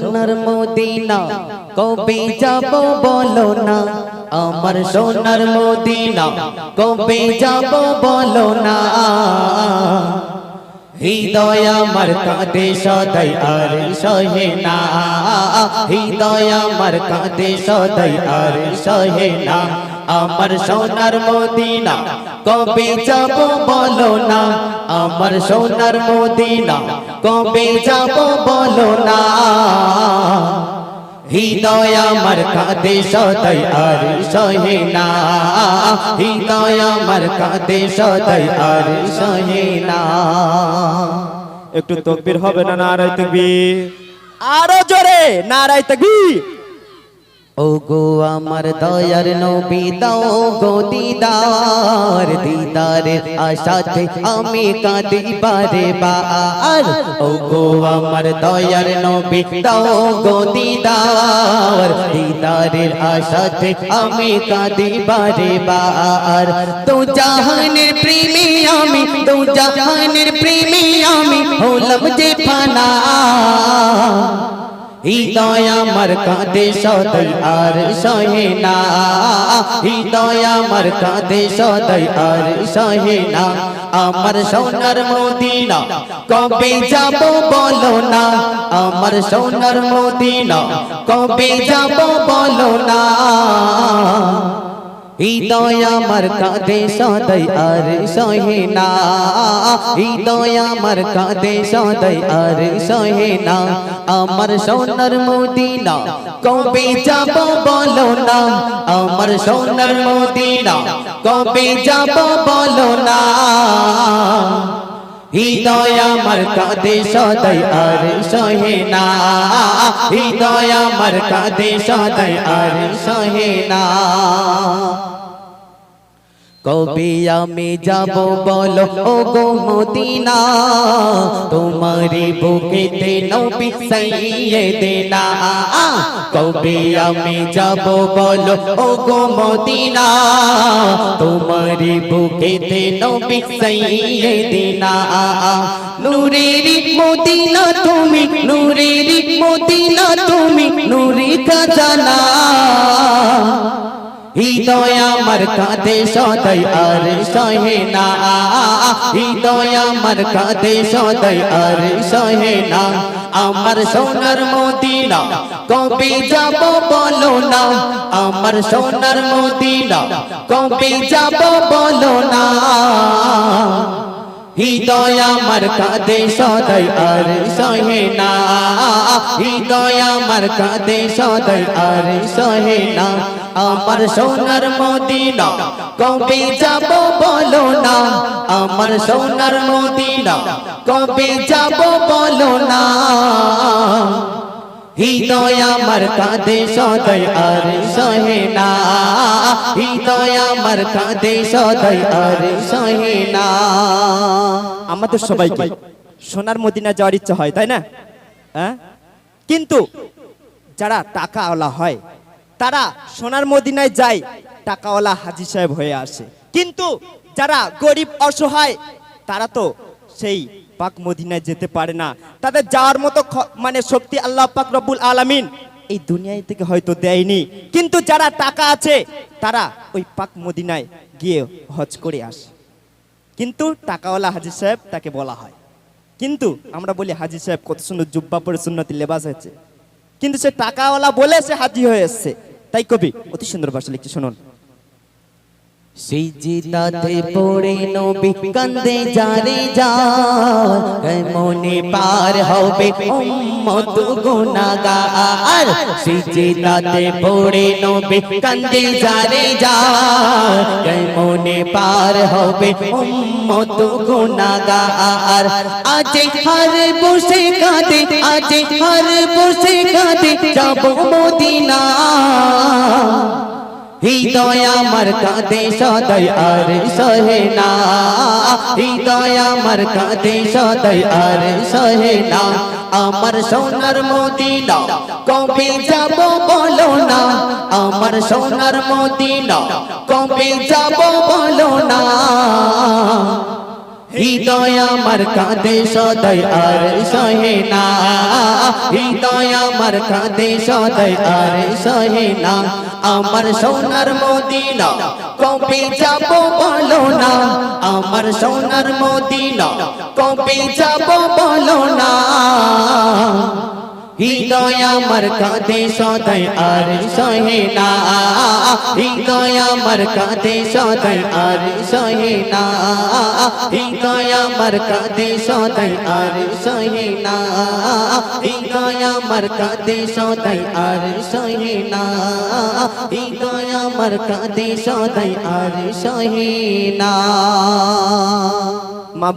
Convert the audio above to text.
সোনার মদিনা, কবে যাব বলো না? আমার সোনার মদিনা, কবে যাব বলো না? হৃদয় আমার কাঁদে সদাই, আর সহে না। হৃদয় আমার কাঁদে সদাই, আর সহে না। আমার সোনার মদিনা কবে যাব বলো না? আমার সোনার মদিনা কবে যাব বলো না? হৃদয় আমার কাঁদে সদাই আর সহে না। হৃদয় আমার কাঁদে সদাই আর সহে না। একটু তকবির হবে না নারাই তকবির? আরও জোরে নারাই তকবির। ও গো আমার দয়ার নবী দাও গো দিদার দিদারের আশাতে আমি কাঁদি বারে বার ও গো আমার দয়ার নবী দাও গো দিদার দিদারের আশাতে আমি কাঁদি বারে বার তো জাহানের প্রেমী আমি তো জাহানের প্রেমী আমি হলাম যে ফানা। হৃদয় আমার কাঁদে সদাই আর সহে না। হৃদয় আমার কাঁদে সদাই আর সহে না। আমার সোনার মদিনা কবে যাব বলো না। আমার সোনার মদিনা কবে যাব বলো না। হৃদয় আমার কাঁদে সদাই আর সহে না। হৃদয় আমার কাঁদে সদাই আর সহে না। আমার সোনার মোদিনা কবে যাব বলো না। আমার সোনার মোদিনা কবে যাব বলো না। হৃদয় আমার কাঁদে সদাই আর সহে না। হৃদয় আমার কাঁদে আর সহে কবে আমি যাব বলো ও গো মদিনা, তোমারি বুকেতে নবী সাইয়েদেনা কবে আমি যাব বলো ও গো মদিনা, তোমারি বুকেতে নবী সাইয়েদেনা নূরেরি মদিনা তুমি, নূরেরি মদিনা তুমি নূরি খাজানা। হৃদয় আমার কাঁদে সদয় আর সহে না। হৃদয় আমার কাঁদে সদয় আর সহে না। আমার সোনার মদিনা কবে যাব বলো না। আমার সোনার মদিনা কবে যাব বলো না। হৃদয় আমার কাঁদে, সদয় আর সহে না। হৃদয় আমার কাঁদে, সদয় আর সহে না। আমার সোনার মদিনা, কবে যাব বলো না? আমার সোনার মদিনা, কবে যাব বলো না? হৃদয় আমার কাঁদে সদাই আর সহে না। হৃদয় আমার কাঁদে সদাই আর সহে না। আমাদের সবাইকে সোনার মদিনা যাওয়ার ইচ্ছা হয় তাই না? হ্যাঁ? কিন্তু যারা টাকাওয়ালা হয় তারা সোনার মদিনায় যায় টাকাওয়ালা হাজি সাহেব হয়ে আসে। কিন্তু যারা গরিব অসহায় তারা তো সেই পাক মদিনায় যেতে পারে না। তাদের যাওয়ার মতো মানে শক্তি আল্লাহ পাক রব্বুল আলামিন এই দুনিয়ায় থেকে হয়তো দেয়নি। কিন্তু যারা টাকা আছে, তারা ওই পাক মদিনায় গিয়ে হজ করে আসে। কিন্তু টাকাওয়ালা হাজি সাহেব তাকে বলা হয়। কিন্তু আমরা বলি, হাজি সাহেব কত সুন্দর জুব্বা পরে সুন্নতি লেবাস হয়েছে কিন্তু সে টাকাওয়ালা বলে সে হাজি হয়ে এসছে। তাই কবি, অতি সুন্দর ভাষা লিখছে, শুনুন। সিজিদাতে পড়ে নবী কান্দে জারে যা। মনে পার হবে উম্মত গুনাহগার সিজিদাতে পড়ে নবী কান্দে জারে যা। মনে পার হবে উম্মত গুনাহগার আজ হর বসে কাঁদে, আজ হর বসে কাঁদে, যাব মদিনা। হৃদয় আমার কাঁদে সদাই আর সহে না। হৃদয় আমার কাঁদে সদাই আর সহে না। আমার সোনার মদিনা কবে যাব বলো না। আমার সোনার মদিনা কবে যাব বলো না। হৃদয় আমার কাঁদে সদয় আর হৃদয় আমার কাঁদে সদয় আর সহে না। আমার সোনার মদিনা, কবে যাব বলো না? আমার সোনার মদিনা, কবে যাব বলো না? হৃদয় আমার কাঁদে সদয় আর সহে হৃদয় আমার কাঁদে সদয় আর সহে না। হৃদয় আমার কাঁদে সদয় আর সহে না। হৃদয় আমার কাঁদে সদয় আর সহে না। হৃদয় আমার কাঁদে সদয় আর সহে না। মা